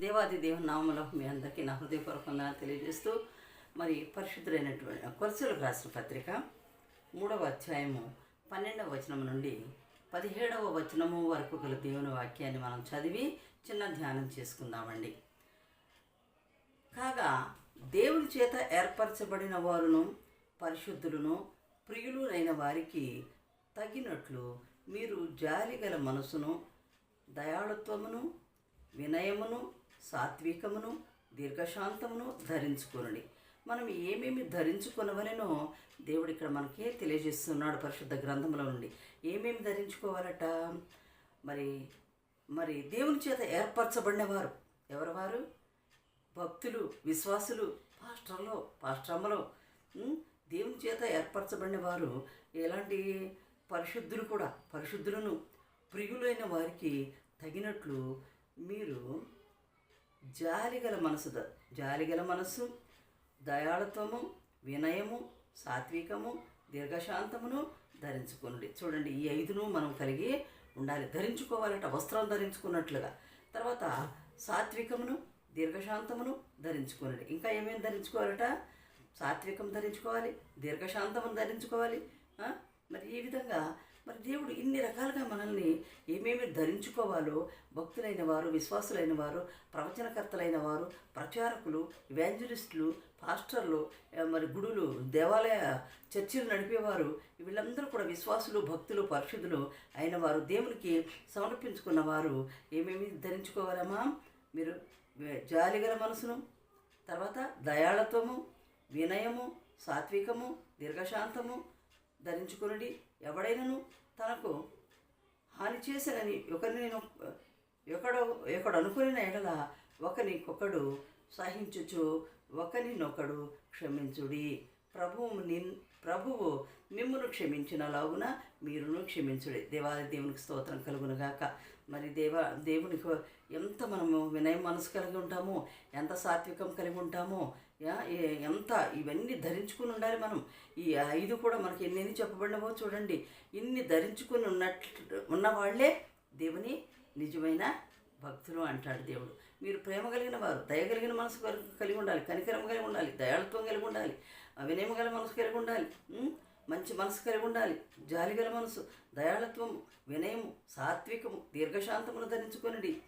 దేవాది దేవుని నామలో మీ అందరికీ నా హృదయపూర్వకంగా తెలియజేస్తూ మరి పరిశుద్ధులైనటువంటి కొరసలకు రాసిన పత్రిక మూడవ అధ్యాయము పన్నెండవ వచనం నుండి పదిహేడవ వచనము వరకు గల దేవుని వాక్యాన్ని మనం చదివి చిన్న ధ్యానం చేసుకుందామండి. కాగా దేవుని చేత ఏర్పరచబడిన వారును పరిశుద్ధులను ప్రియులునైన వారికి తగినట్లు మీరు జాలిగల మనసును దయాళుత్వమును వినయమును సాత్వికమును దీర్ఘశాంతమును ధరించుకొనుడి. మనం ఏమేమి ధరించుకొనవలెనో దేవుడు ఇక్కడ మనకే తెలియజేస్తున్నాడు పరిశుద్ధ గ్రంథంలో నుండి. ఏమేమి ధరించుకోవాలట? మరి మరి దేవుని చేత ఏర్పరచబడినవారు ఎవరు వారు? భక్తులు విశ్వాసులు పాస్టర్లో పాస్టమ్మలో దేవుని చేత ఏర్పరచబడిన వారు ఎలాంటి పరిశుద్ధులు కూడా పరిశుద్ధులను ప్రియులైన వారికి తగినట్లు మీరు జాలిగల మనసు జాలిగల మనస్సు దయాళత్వము వినయము సాత్వికము దీర్ఘశాంతమును ధరించుకోండి చూడండి ఈ ఐదును మనం కలిగి ఉండాలి. ధరించుకోవాలట వస్త్రం ధరించుకున్నట్లుగా. తర్వాత సాత్వికమును దీర్ఘశాంతమును ధరించుకోనండి. ఇంకా ఏమేమి ధరించుకోవాలట? సాత్వికం ధరించుకోవాలి దీర్ఘశాంతమును ధరించుకోవాలి మరి ఈ విధంగా మరి దేవుడు ఇన్ని రకాలుగా మనల్ని ఏమేమి ధరించుకోవాలో భక్తులైన వారు విశ్వాసులైన వారు ప్రవచనకర్తలైన వారు ప్రచారకులు వ్యాంజలిస్టులు పాస్టర్లు మరి గుడులు దేవాలయ చర్చిలు నడిపేవారు వీళ్ళందరూ కూడా విశ్వాసులు భక్తులు పరిశుద్ధులు అయిన వారు దేవునికి సమర్పించుకున్న వారు ఏమేమి ధరించుకోవాలమ్మా? మీరు జాలిగల మనసును తర్వాత దయాళత్వము వినయము సాత్వికము దీర్ఘశాంతము ధరించుకునుడి. ఎవడైనను తనకు హాని చేశానని ఒకరిని ఎక్కడో ఎక్కడ అనుకుని ఎడల ఒకరికొకడు సహించుచు ఒకరినొకడు క్షమించుడి. ప్రభువు నిన్ ప్రభువు మిమ్మును క్షమించిన లాగున మీరును క్షమించుడే. దేవాది దేవునికి స్తోత్రం కలుగునుగాక. మరి దేవ దేవునికి ఎంత మనము వినయ మనసు కలిగి ఉంటామో ఎంత సాత్వికం కలిగి ఉంటామో ఎంత ఇవన్నీ ధరించుకుని ఉండాలి మనం. ఈ ఐదు కూడా మనకి ఎన్ని చెప్పబడినవో చూడండి. ఇన్ని ధరించుకుని ఉన్నట్లు ఉన్నవాళ్ళే దేవుని నిజమైన భక్తులు అంటాడు దేవుడు. మీరు ప్రేమ కలిగిన వారు దయ కలిగిన మనసు కలిగి ఉండాలి కనికరం కలిగి ఉండాలి దయాళత్వం కలిగి ఉండాలి. వినయము గల మనసు కలిగి ఉండాలి. మంచి మనసు కలిగి ఉండాలి. జాలి గల మనసు దయాళత్వము వినయము సాత్వికము దీర్ఘశాంతమును ధరించుకొనిడి.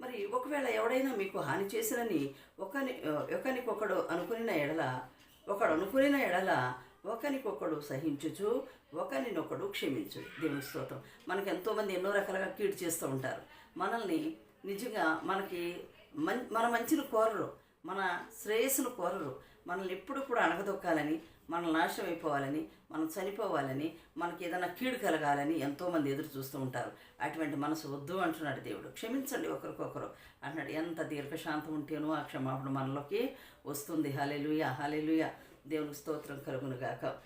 మరి ఒకవేళ ఎవడైనా మీకు హాని చేసినని ఒకని ఒకనికొకడు అనుకునిన ఎడల ఒకడు అనుకునిన ఎడల ఒకనికొకడు సహించుచు ఒకరినొకడు క్షమించు దేవుని స్తోత్రం. మనకి ఎంతోమంది ఎన్నో రకాలుగా కీడు చేస్తూ ఉంటారు. మనల్ని నిజంగా మనకి మం మన మంచిని కోరరు. మన శ్రేయస్సును కోరరు. మనల్ని ఎప్పుడు కూడా అణగదొక్కాలని మనం నాశనం అయిపోవాలని మనం చనిపోవాలని మనకి ఏదైనా కీడు కలగాలని ఎంతోమంది ఎదురు చూస్తూ ఉంటారు. అటువంటి మనసు వద్దు అంటున్నాడు దేవుడు. క్షమించండి ఒకరికొకరు అంటున్నాడు. ఎంత దీర్ఘశాంతం ఉంటేనో ఆ క్షమాపణ మనలోకి వస్తుంది. హాలేలుయ హాలేలుయ దేవుని స్తోత్రం కలుగునుగాక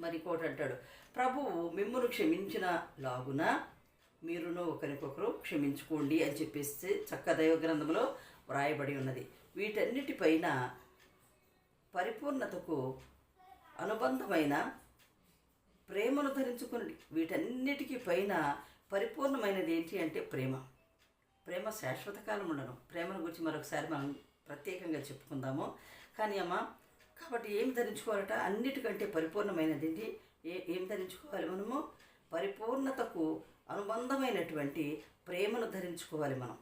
మరి కోట అంటాడు. ప్రభువు మిమ్మల్ని క్షమించిన లాగున మీరును ఒకరికొకరు క్షమించుకోండి అని చెప్పేసి చక్క దైవ గ్రంథంలో వ్రాయబడి ఉన్నది. వీటన్నిటిపైన పరిపూర్ణతకు అనుబంధమైన ప్రేమను ధరించుకుని వీటన్నిటికీ పైన పరిపూర్ణమైనది ఏంటి అంటే ప్రేమ. ప్రేమ శాశ్వత కాలం ఉండను ప్రేమను గురించి మరొకసారి మనం ప్రత్యేకంగా చెప్పుకుందాము. కానీ అమ్మ కాబట్టి ఏం ధరించుకోవాలట? అన్నిటికంటే పరిపూర్ణమైనది ఏంటి? ఏ ఏం ధరించుకోవాలి మనము? పరిపూర్ణతకు అనుబంధమైనటువంటి ప్రేమను ధరించుకోవాలి మనం.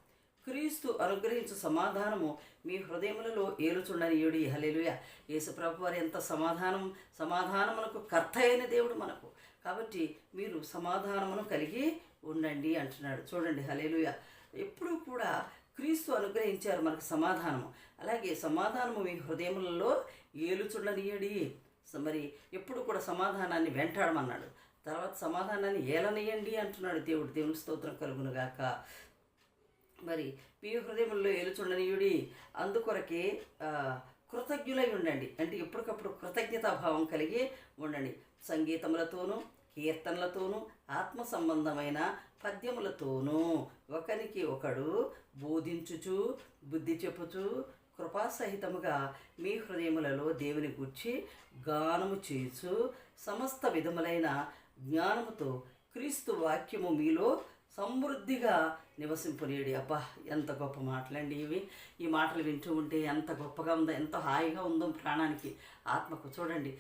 క్రీస్తు అనుగ్రహించు సమాధానము మీ హృదయములలో ఏలుచుండనియుడి హలేలుయ యేసు ప్రభు వారి ఎంత సమాధానం సమాధానమునకు కర్త అయిన దేవుడు మనకు. కాబట్టి మీరు సమాధానమును కలిగి ఉండండి అంటున్నాడు. చూడండి హలేలుయ ఎప్పుడూ కూడా క్రీస్తు అనుగ్రహించారు మనకు సమాధానము. అలాగే సమాధానము మీ హృదయములలో ఏలుచుండనీయడి మరి ఎప్పుడు కూడా సమాధానాన్ని వెంటాడమన్నాడు. తర్వాత సమాధానాన్ని ఏలనీయండి అంటున్నాడు దేవుడు. దేవుని స్తోత్రం కలుగునుగాక మరి మీ హృదయంలో ఎలుచుండనీయుడి అందుకొరకే కృతజ్ఞులై ఉండండి. అంటే ఎప్పటికప్పుడు కృతజ్ఞతాభావం కలిగి ఉండండి. సంగీతములతోనూ కీర్తనలతోనూ ఆత్మ సంబంధమైన పద్యములతోనూ ఒకరికి ఒకడు బోధించుచు బుద్ధి చెప్పుచు కృపాసహితముగా మీ హృదయములలో దేవుని గూర్చి గానము చేసు సమస్త విధములైన జ్ఞానముతో క్రీస్తు వాక్యము మీలో సమృద్ధిగా నివసింపునేడి. అబ్బా ఎంత గొప్ప మాటలండి ఇవి. ఈ మాటలు వింటూ ఉంటే ఎంత గొప్పగా ఉందో ఎంత హాయిగా ఉందో ప్రాణానికి ఆత్మకు. చూడండి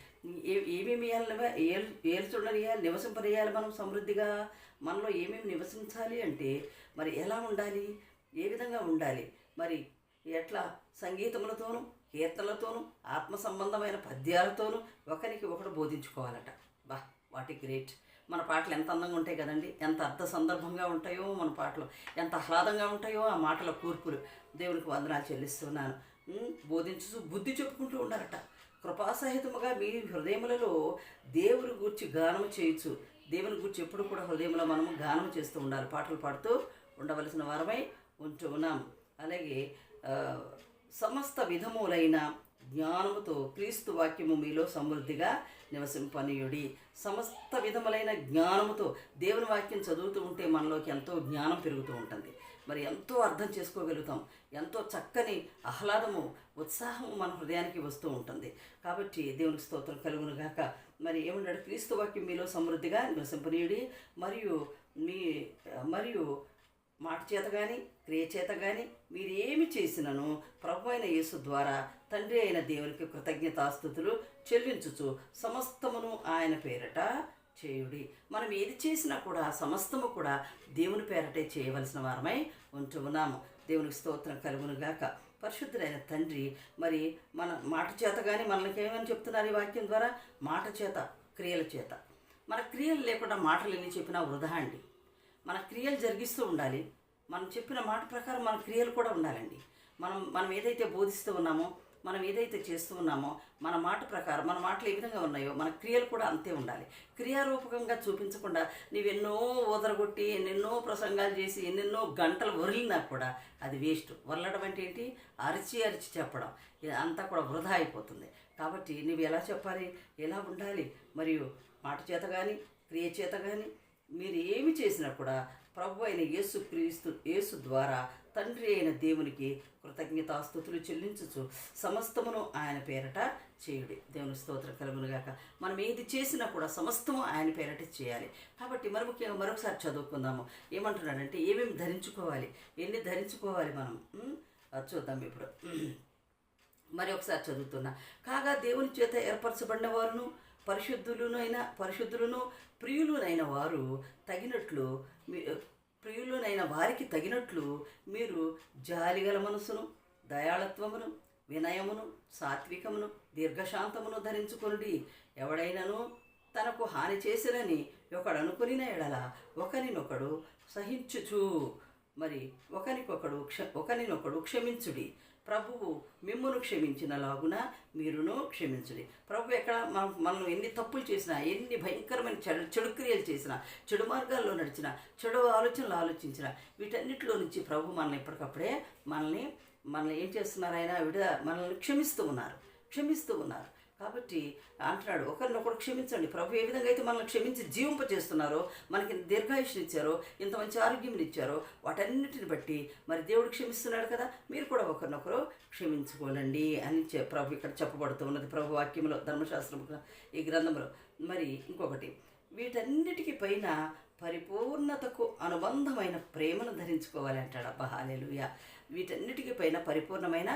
ఏమేమి ఏలు ఏలు చూడనియాలి నివసింపనియాలి మనం సమృద్ధిగా? మనలో ఏమేమి నివసించాలి అంటే మరి ఎలా ఉండాలి? ఏ విధంగా ఉండాలి? మరి ఎట్లా? సంగీతములతోనూ కీర్తనలతోనూ ఆత్మ సంబంధమైన పద్యాలతోనూ ఒకరికి ఒకరు బోధించుకోవాలట. బా వాట్ ఈ గ్రేట్. మన పాటలు ఎంత అందంగా ఉంటాయి కదండి? ఎంత అర్థ సందర్భంగా ఉంటాయో మన పాటలు. ఎంత ఆహ్లాదంగా ఉంటాయో ఆ మాటల కూర్పులు. దేవునికి వందనాలు చెల్లిస్తున్నాను. బోధించు బుద్ధి చెప్పుకుంటూ ఉండాలట. కృపాసహితముగా మీ హృదయములలో దేవుని గూర్చి గానము చేయొచ్చు దేవుని గురించి ఎప్పుడు కూడా హృదయంలో మనము గానం చేస్తూ ఉండాలి. పాటలు పాడుతూ ఉండవలసిన వారమై ఉంటూ ఉన్నాం అలాగే సమస్త విధములైన జ్ఞానముతో క్రీస్తు వాక్యము మీలో సమృద్ధిగా నివసింపనీయుడి. సమస్త విధములైన జ్ఞానముతో దేవుని వాక్యం చదువుతూ ఉంటే మనలోకి ఎంతో జ్ఞానం పెరుగుతూ ఉంటుంది. మరి ఎంతో అర్థం చేసుకోగలుగుతాం. ఎంతో చక్కని ఆహ్లాదము ఉత్సాహము మన హృదయానికి వస్తూ ఉంటుంది. కాబట్టి దేవునికి స్తోత్రం కలుగును గాక. మరి ఏమన్నాడు క్రీస్తు వాక్యం మీలో సమృద్ధిగా నివసింపనీయుడి. మరియు మీ మరియు మాట చేత కానీ క్రియ చేత కానీ మీరు ఏమి చేసినను ప్రభు అయిన యేసు ద్వారా తండ్రి అయిన దేవునికి కృతజ్ఞతాస్థుతులు చెల్లించుచు సమస్తమును ఆయన పేరట చేయుడి. మనం ఏది చేసినా కూడా సమస్తము కూడా దేవుని పేరటే చేయవలసిన వారమై ఉంటూ ఉన్నాము. దేవునికి స్తోత్రం కలుగునుగాక పరిశుద్ధులైన తండ్రి మరి మన మాట చేత కానీ మనకి ఏమని చెప్తున్నారు ఈ వాక్యం ద్వారా? మాట చేత క్రియల చేత. మన క్రియలు లేకుండా మాటలు ఎన్ని చెప్పినా వృధా అండి. మన క్రియలు జరిగిస్తూ ఉండాలి. మనం చెప్పిన మాట ప్రకారం మన క్రియలు కూడా ఉండాలండి. మనం మనం ఏదైతే బోధిస్తూ ఉన్నామో మనం ఏదైతే చేస్తూ ఉన్నామో మన మాట ప్రకారం మన మాటలు ఏ విధంగా ఉన్నాయో మన క్రియలు కూడా అంతే ఉండాలి. క్రియారూపకంగా చూపించకుండా నీవెన్నో ఓదరగొట్టి ఎన్నెన్నో ప్రసంగాలు చేసి ఎన్నెన్నో గంటలు వరిలినా కూడా అది వేస్ట్. వరలడం అంటే ఏంటి? అరిచి అరిచి చెప్పడం. ఇది అంతా కూడా వృధా అయిపోతుంది. కాబట్టి నువ్వు ఎలా చెప్పాలి? ఎలా ఉండాలి? మరియు మాట చేత కానీ క్రియ చేత కానీ మీరు ఏమి చేసినా కూడా ప్రభు అయిన యేసు క్రీస్తు యేసు ద్వారా తండ్రి అయిన దేవునికి కృతజ్ఞతాస్థుతులు చెల్లించుచు సమస్తమును ఆయన పేరట చేయుడి. దేవుని స్తోత్ర కలుగునుగాక. మనం ఏది చేసినా కూడా సమస్తము ఆయన పేరట చేయాలి. కాబట్టి మరి ముఖ్యంగా మరొకసారి చదువుకుందాము. ఏమంటున్నాడంటే ఏమేమి ధరించుకోవాలి? ఎన్ని ధరించుకోవాలి మనం? అది చూద్దాం ఇప్పుడు. మరి ఒకసారి చదువుతున్నా. కాగా దేవుని చేత ఏర్పరచబడిన వారును పరిశుద్ధులునైన పరిశుద్ధులను ప్రియులునైన వారు తగినట్లు మీ ప్రియులునైన వారికి తగినట్లు మీరు జాలిగల మనసును దయాళత్వమును వినయమును సాత్వికమును దీర్ఘశాంతమును ధరించుకొనుడి. ఎవడైనను తనకు హాని చేసిరని ఒకడనుకునిన ఎడల ఒకరినొకడు సహించుచు. మరి ఒకరికొకడు క్ష ఒకరినొకడు క్షమించుడి. ప్రభువు మిమ్మును క్షమించిన లాగున మీరును క్షమించండి. ప్రభు ఎక్కడ మనం మనం ఎన్ని తప్పులు చేసినా ఎన్ని భయంకరమైన చెడు చెడు క్రియలు చేసినా చెడు మార్గాల్లో నడిచినా చెడు ఆలోచనలు ఆలోచించినా వీటన్నిటిలో నుంచి ప్రభు మనల్ని ఎప్పటికప్పుడే మనల్ని మనల్ని ఏం చేస్తున్నారు ఆయన? విడ మనల్ని క్షమిస్తూ ఉన్నారు. క్షమిస్తూ ఉన్నారు. కాబట్టి అంటున్నాడు ఒకరినొకరు క్షమించండి. ప్రభు ఏ విధంగా అయితే మనల్ని క్షమించి జీవింప చేస్తున్నారో మనకి దీర్ఘాయుష్ని ఇచ్చారో ఇంత మంచి ఆరోగ్యం ఇచ్చారో వాటన్నిటిని బట్టి మరి దేవుడు క్షమిస్తున్నాడు కదా? మీరు కూడా ఒకరినొకరు క్షమించుకోనండి అని చె ప్రభు ఇక్కడ చెప్పబడుతూ ఉన్నది. ప్రభు వాక్యంలో ధర్మశాస్త్రం ఈ గ్రంథంలో. మరి ఇంకొకటి వీటన్నిటికీ పైన పరిపూర్ణతకు అనుబంధమైన ప్రేమను ధరించుకోవాలి అంటాడు. అబ్బా హాలేలుయ వీటన్నిటికీ పైన పరిపూర్ణమైన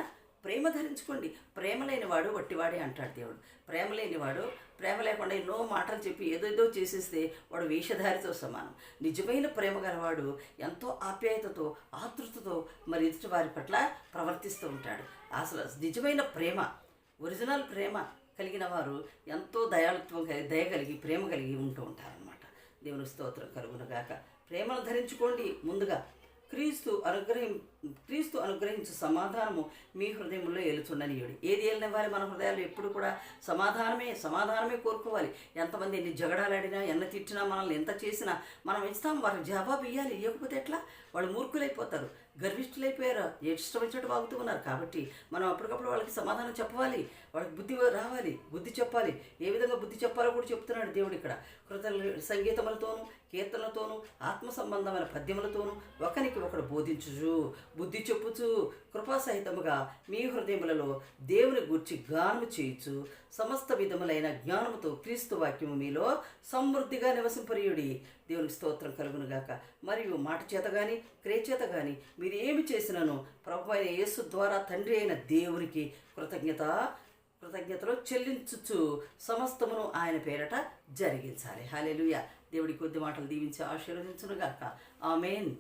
ప్రేమ ధరించుకోండి. ప్రేమ లేనివాడు వట్టివాడే అంటాడు దేవుడు. ప్రేమ లేనివాడు ప్రేమ లేకుండా ఎన్నో మాటలు చెప్పి ఏదేదో చేసేస్తే వాడు వేషధారితో సమానం. నిజమైన ప్రేమ గలవాడు ఎంతో ఆప్యాయతతో ఆతృతతో మరి ఎదుటి వారి పట్ల ప్రవర్తిస్తూ ఉంటాడు. అసలు నిజమైన ప్రేమ ఒరిజినల్ ప్రేమ కలిగిన వారు ఎంతో దయాళుత్వం కలిగి దయ కలిగి ప్రేమ కలిగి ఉంటూ ఉంటారనమాట దేవుని స్తోత్రం కలుగునగాక ప్రేమను ధరించుకోండి ముందుగా. క్రీస్తు అనుగ్రహం క్రీస్తు అనుగ్రహించు సమాధానము మీ హృదయంలో ఏలుచుండనియుడి ఏది ఏలినవ్వాలి మన హృదయాలు ఎప్పుడు కూడా సమాధానమే సమాధానమే కోరుకోవాలి. ఎంతమంది ఎన్ని జగడాలాడినా ఎన్న తిట్టినా మనల్ని ఎంత చేసినా మనం ఇస్తాం. వారికి జవాబు ఇవ్వాలి ఇవ్వకపోతే ఎట్లా? వాళ్ళు మూర్ఖులైపోతారు. గర్విష్ఠులైపోయారు. ఇష్టం వచ్చినట్టు వాగుతూ ఉన్నారు. కాబట్టి మనం అప్పటికప్పుడు వాళ్ళకి సమాధానం చెప్పాలి వాడికి బుద్ధి రావాలి బుద్ధి చెప్పాలి. ఏ విధంగా బుద్ధి చెప్పాలో కూడా చెప్తున్నాడు దేవుడు ఇక్కడ. కృత సంగీతములతోనూ కీర్తనలతోనూ ఆత్మ సంబంధమైన పద్యములతోనూ ఒకరికి ఒకడు బోధించుచు బుద్ధి చెప్పుచు కృపాసహితముగా మీ హృదయములలో దేవుని గూర్చి గానము చేయుచు సమస్త విధములైన జ్ఞానముతో క్రీస్తు వాక్యము మీలో సమృద్ధిగా నివసింపరియుడి. దేవునికి స్తోత్రం కలుగునుగాక. మరియు మాట చేత కానీ క్రియ చేత కానీ మీరు ఏమి చేసినను ప్రభు అయిన యేసు ద్వారా తండ్రి అయిన దేవునికి కృతజ్ఞత కృతజ్ఞతలు చెల్లించుచు సమస్తమును ఆయన పేరట జరిగించాలి. హాలేలుయ దేవుడి కొద్ది మాటలు దీవించి ఆశీర్వదించునుగాక. ఆమెన్.